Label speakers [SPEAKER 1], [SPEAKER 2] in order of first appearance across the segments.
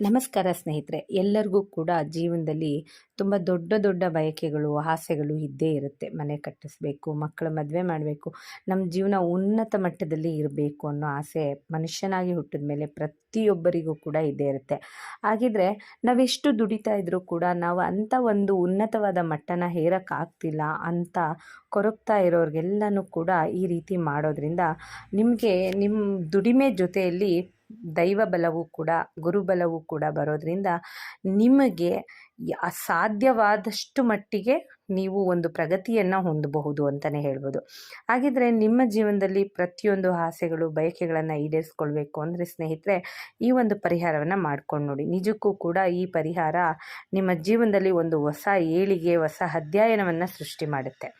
[SPEAKER 1] ನಮಸ್ಕಾರ ಸ್ನೇಹಿತರೆ, ಎಲ್ಲರಿಗೂ ಕೂಡ ಜೀವನದಲ್ಲಿ ತುಂಬ ದೊಡ್ಡ ದೊಡ್ಡ ಬಯಕೆಗಳು, ಆಸೆಗಳು ಇದ್ದೇ ಇರುತ್ತೆ. ಮನೆ ಕಟ್ಟಿಸ್ಬೇಕು, ಮಕ್ಕಳ ಮದುವೆ ಮಾಡಬೇಕು, ನಮ್ಮ ಜೀವನ ಉನ್ನತ ಮಟ್ಟದಲ್ಲಿ ಇರಬೇಕು ಅನ್ನೋ ಆಸೆ ಮನುಷ್ಯನಾಗಿ ಹುಟ್ಟಿದ ಮೇಲೆ ಪ್ರತಿಯೊಬ್ಬರಿಗೂ ಕೂಡ ಇದ್ದೇ ಇರುತ್ತೆ. ಹಾಗಿದ್ರೆ ನಾವೆಷ್ಟು ದುಡಿತಾ ಇದ್ರೂ ಕೂಡ ನಾವು ಅಂಥ ಒಂದು ಉನ್ನತವಾದ ಮಟ್ಟನ ಹೇರೋಕ್ಕಾಗ್ತಿಲ್ಲ ಅಂತ ಕೊರಗ್ತಾ ಇರೋರಿಗೆಲ್ಲನೂ ಕೂಡ ಈ ರೀತಿ ಮಾಡೋದ್ರಿಂದ ನಿಮಗೆ ನಿಮ್ಮ ದುಡಿಮೆ ಜೊತೆಯಲ್ಲಿ ದೈವ ಬಲವೂ ಕೂಡ, ಗುರುಬಲವೂ ಕೂಡ ಬರೋದ್ರಿಂದ ನಿಮಗೆ ಅಸಾಧ್ಯವಾದಷ್ಟು ಸಾಧ್ಯವಾದಷ್ಟು ಮಟ್ಟಿಗೆ ನೀವು ಒಂದು ಪ್ರಗತಿಯನ್ನು ಹೊಂದಬಹುದು ಅಂತಲೇ ಹೇಳ್ಬೋದು. ಹಾಗಿದ್ರೆ ನಿಮ್ಮ ಜೀವನದಲ್ಲಿ ಪ್ರತಿಯೊಂದು ಆಸೆಗಳು, ಬಯಕೆಗಳನ್ನು ಈಡೇರಿಸ್ಕೊಳ್ಬೇಕು ಅಂದರೆ ಸ್ನೇಹಿತರೆ, ಈ ಒಂದು ಪರಿಹಾರವನ್ನು ಮಾಡ್ಕೊಂಡು ನೋಡಿ. ನಿಜಕ್ಕೂ ಕೂಡ ಈ ಪರಿಹಾರ ನಿಮ್ಮ ಜೀವನದಲ್ಲಿ ಒಂದು ಹೊಸ ಏಳಿಗೆ, ಹೊಸ ಅಧ್ಯಯನವನ್ನು ಸೃಷ್ಟಿ ಮಾಡುತ್ತೆ.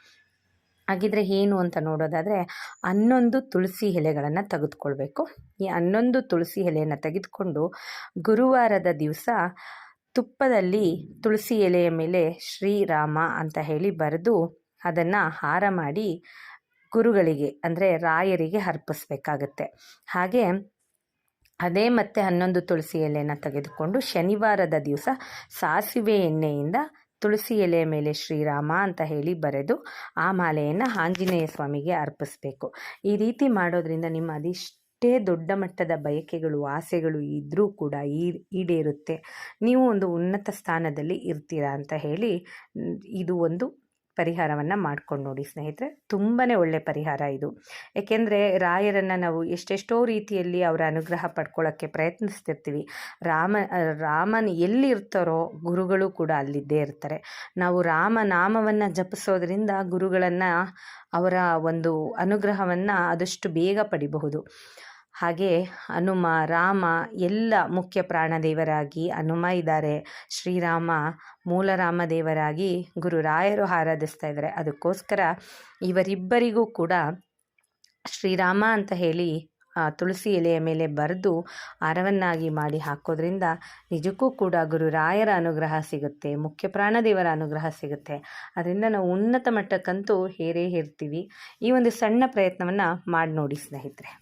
[SPEAKER 1] ಹಾಗಿದ್ರೆ ಏನು ಅಂತ ನೋಡೋದಾದರೆ ಹನ್ನೊಂದು ತುಳಸಿ ಎಲೆಗಳನ್ನು ತೆಗೆದುಕೊಳ್ಬೇಕು. ಈ ಹನ್ನೊಂದು ತುಳಸಿ ಎಲೆಯನ್ನು ತೆಗೆದುಕೊಂಡು ಗುರುವಾರದ ದಿವಸ ತುಪ್ಪದಲ್ಲಿ ತುಳಸಿ ಎಲೆಯ ಮೇಲೆ ಶ್ರೀರಾಮ ಅಂತ ಹೇಳಿ ಬರೆದು ಅದನ್ನು ಹಾರ ಮಾಡಿ ಗುರುಗಳಿಗೆ, ಅಂದರೆ ರಾಯರಿಗೆ ಅರ್ಪಿಸ್ಬೇಕಾಗತ್ತೆ. ಹಾಗೆ ಅದೇ ಮತ್ತೆ ಹನ್ನೊಂದು ತುಳಸಿ ಎಲೆಯನ್ನು ತೆಗೆದುಕೊಂಡು ಶನಿವಾರದ ದಿವಸ ಸಾಸಿವೆ ಎಣ್ಣೆಯಿಂದ ತುಳಸಿ ಎಲೆಯ ಮೇಲೆ ಶ್ರೀರಾಮ ಅಂತ ಹೇಳಿ ಬರೆದು ಆ ಮಾಲೆಯನ್ನು ಆಂಜನೇಯ ಸ್ವಾಮಿಗೆ ಅರ್ಪಿಸಬೇಕು. ಈ ರೀತಿ ಮಾಡೋದ್ರಿಂದ ನಿಮ್ಮ ಅದೆಷ್ಟೇ ದೊಡ್ಡ ಮಟ್ಟದ ಬಯಕೆಗಳು, ಆಸೆಗಳು ಇದ್ದರೂ ಕೂಡ ಈ ಈಡೇರುತ್ತೆ. ನೀವು ಒಂದು ಉನ್ನತ ಸ್ಥಾನದಲ್ಲಿ ಇರ್ತೀರಾ ಅಂತ ಹೇಳಿ, ಇದು ಒಂದು ಪರಿಹಾರವನ್ನು ಮಾಡ್ಕೊಂಡು ನೋಡಿ, ಸ್ನೇಹಿತರೆ. ತುಂಬಾ ಒಳ್ಳೆ ಪರಿಹಾರ ಇದು. ಏಕೆಂದರೆ ರಾಯರನ್ನು ನಾವು ಎಷ್ಟೆಷ್ಟೋ ರೀತಿಯಲ್ಲಿ ಅವರ ಅನುಗ್ರಹ ಪಡ್ಕೊಳ್ಳೋಕ್ಕೆ ಪ್ರಯತ್ನಿಸ್ತಿರ್ತೀವಿ. ರಾಮ, ರಾಮನ್ ಎಲ್ಲಿರ್ತಾರೋ ಗುರುಗಳು ಕೂಡ ಅಲ್ಲಿದ್ದೇ ಇರ್ತಾರೆ. ನಾವು ರಾಮ ನಾಮವನ್ನು ಜಪಿಸೋದ್ರಿಂದ ಗುರುಗಳನ್ನು ಅವರ ಒಂದು ಅನುಗ್ರಹವನ್ನು ಆದಷ್ಟು ಬೇಗ ಪಡಿಬಹುದು. ಹಾಗೆ ಹನುಮ, ರಾಮ ಎಲ್ಲ ಮುಖ್ಯ ಪ್ರಾಣದೇವರಾಗಿ ಹನುಮ ಇದ್ದಾರೆ. ಶ್ರೀರಾಮ ಮೂಲ ರಾಮದೇವರಾಗಿ ಗುರುರಾಯರು ಆರಾಧಿಸ್ತಾ ಇದ್ದಾರೆ. ಅದಕ್ಕೋಸ್ಕರ ಇವರಿಬ್ಬರಿಗೂ ಕೂಡ ಶ್ರೀರಾಮ ಅಂತ ಹೇಳಿ ತುಳಸಿ ಎಲೆಯ ಮೇಲೆ ಬರೆದು ಹಾರವನ್ನಾಗಿ ಮಾಡಿ ಹಾಕೋದ್ರಿಂದ ನಿಜಕ್ಕೂ ಕೂಡ ಗುರುರಾಯರ ಅನುಗ್ರಹ ಸಿಗುತ್ತೆ, ಮುಖ್ಯ ಪ್ರಾಣದೇವರ ಅನುಗ್ರಹ ಸಿಗುತ್ತೆ. ಅದರಿಂದ ನಾವು ಉನ್ನತ ಮಟ್ಟಕ್ಕಂತೂ ಹೇರೇ ಹೇರ್ತೀವಿ. ಈ ಒಂದು ಸಣ್ಣ ಪ್ರಯತ್ನವನ್ನು ಮಾಡಿ ನೋಡಿ ಸ್ನೇಹಿತರೆ.